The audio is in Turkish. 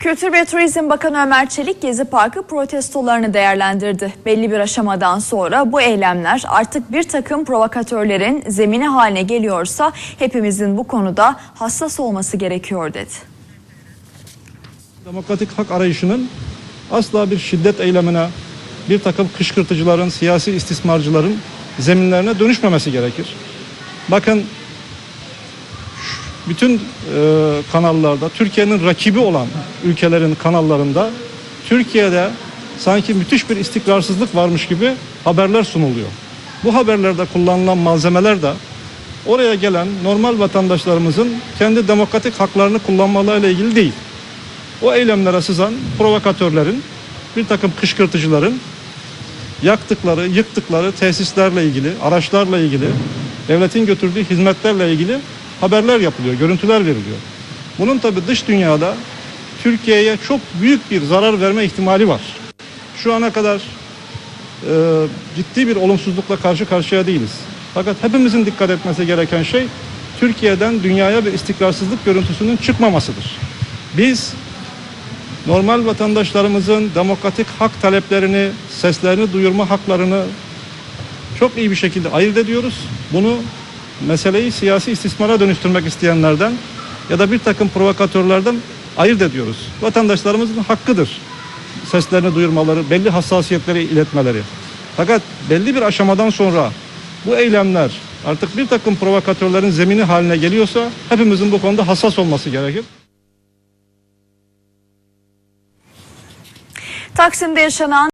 Kültür ve Turizm Bakanı Ömer Çelik Gezi Parkı protestolarını değerlendirdi. Belli bir aşamadan sonra bu eylemler artık bir takım provokatörlerin zemini haline geliyorsa hepimizin bu konuda hassas olması gerekiyor dedi. Demokratik hak arayışının asla bir şiddet eylemine, bir takım kışkırtıcıların, siyasi istismarcıların zeminlerine dönüşmemesi gerekir. Bakın bütün e, kanallarda, Türkiye'nin rakibi olan ülkelerin kanallarında Türkiye'de sanki müthiş bir istikrarsızlık varmış gibi haberler sunuluyor. Bu haberlerde kullanılan malzemeler de oraya gelen normal vatandaşlarımızın kendi demokratik haklarını kullanmalarıyla ilgili değil o eylemlere sızan provokatörlerin, bir takım kışkırtıcıların yaktıkları, yıktıkları tesislerle ilgili, araçlarla ilgili, devletin götürdüğü hizmetlerle ilgili haberler yapılıyor, görüntüler veriliyor. Bunun tabi dış dünyada Türkiye'ye çok büyük bir zarar verme ihtimali var. Şu ana kadar e, ciddi bir olumsuzlukla karşı karşıya değiliz. Fakat hepimizin dikkat etmesi gereken şey Türkiye'den dünyaya bir istikrarsızlık görüntüsünün çıkmamasıdır. Biz normal vatandaşlarımızın demokratik hak taleplerini, seslerini duyurma haklarını çok iyi bir şekilde ayırt ediyoruz. Bunu meseleyi siyasi istismara dönüştürmek isteyenlerden ya da bir takım provokatörlerden ayırt ediyoruz. Vatandaşlarımızın hakkıdır seslerini duyurmaları, belli hassasiyetleri iletmeleri. Fakat belli bir aşamadan sonra bu eylemler artık bir takım provokatörlerin zemini haline geliyorsa hepimizin bu konuda hassas olması gerekir. Taksim'de yaşanan